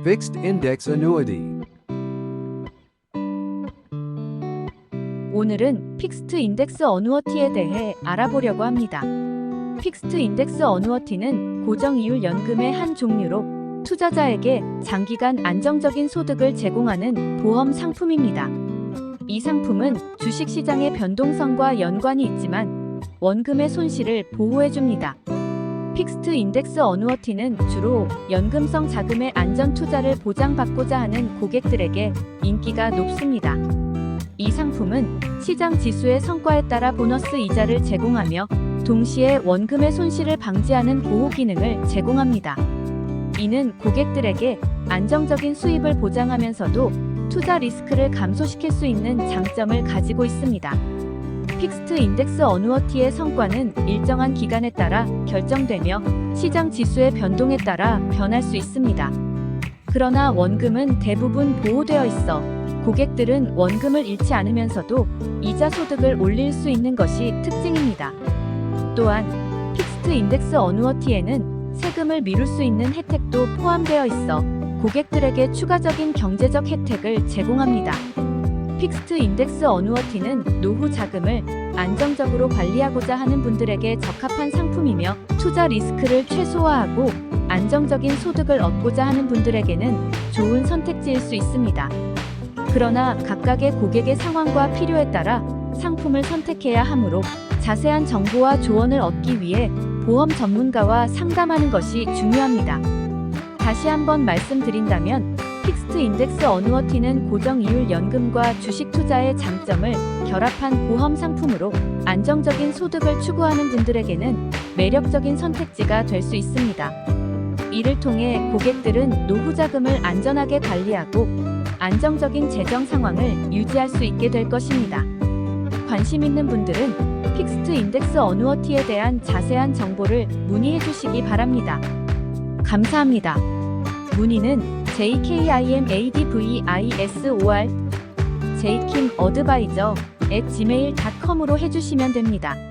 Fixed index annuity. 오늘은 픽스트 인덱스 어누어티에 대해 알아보려고 합니다. 픽스트 인덱스 어누어티는 고정 이율 연금의 한 종류로 투자자에게 장기간 안정적인 소득을 제공하는 보험 상품입니다. 이 상품은 주식 시장의 변동성과 연관이 있지만 원금의 손실을 보호해 줍니다. 픽스트 인덱스 어누어티는 주로 연금성 자금의 안전 투자를 보장받고자 하는 고객들에게 인기가 높습니다. 이 상품은 시장 지수의 성과에 따라 보너스 이자를 제공하며 동시에 원금의 손실을 방지하는 보호 기능을 제공합니다. 이는 고객들에게 안정적인 수입을 보장하면서도 투자 리스크를 감소시킬 수 있는 장점을 가지고 있습니다. 픽스트 인덱스 어누어티의 성과는 일정한 기간에 따라 결정되며 시장 지수의 변동에 따라 변할 수 있습니다. 그러나 원금은 대부분 보호되어 있어 고객들은 원금을 잃지 않으면서도 이자 소득을 올릴 수 있는 것이 특징입니다. 또한 픽스트 인덱스 어누어티에는 세금을 미룰 수 있는 혜택도 포함되어 있어 고객들에게 추가적인 경제적 혜택을 제공합니다. 픽스트 인덱스 어누어티는 노후 자금을 안정적으로 관리하고자 하는 분들에게 적합한 상품이며 투자 리스크를 최소화하고 안정적인 소득을 얻고자 하는 분들에게는 좋은 선택지일 수 있습니다. 그러나 각각의 고객의 상황과 필요에 따라 상품을 선택해야 하므로 자세한 정보와 조언을 얻기 위해 보험 전문가와 상담하는 것이 중요합니다. 다시 한번 말씀드린다면 픽스트 인덱스 어누어티는 고정 이율 연금과 주식 투자의 장점을 결합한 보험 상품으로 안정적인 소득을 추구하는 분들에게는 매력적인 선택지가 될 수 있습니다. 이를 통해 고객들은 노후 자금을 안전하게 관리하고 안정적인 재정 상황을 유지할 수 있게 될 것입니다. 관심 있는 분들은 픽스트 인덱스 어누어티에 대한 자세한 정보를 문의해 주시기 바랍니다. 감사합니다. 문의는 jkimadvisor jkim advisor at gmail.com으로 해주시면 됩니다.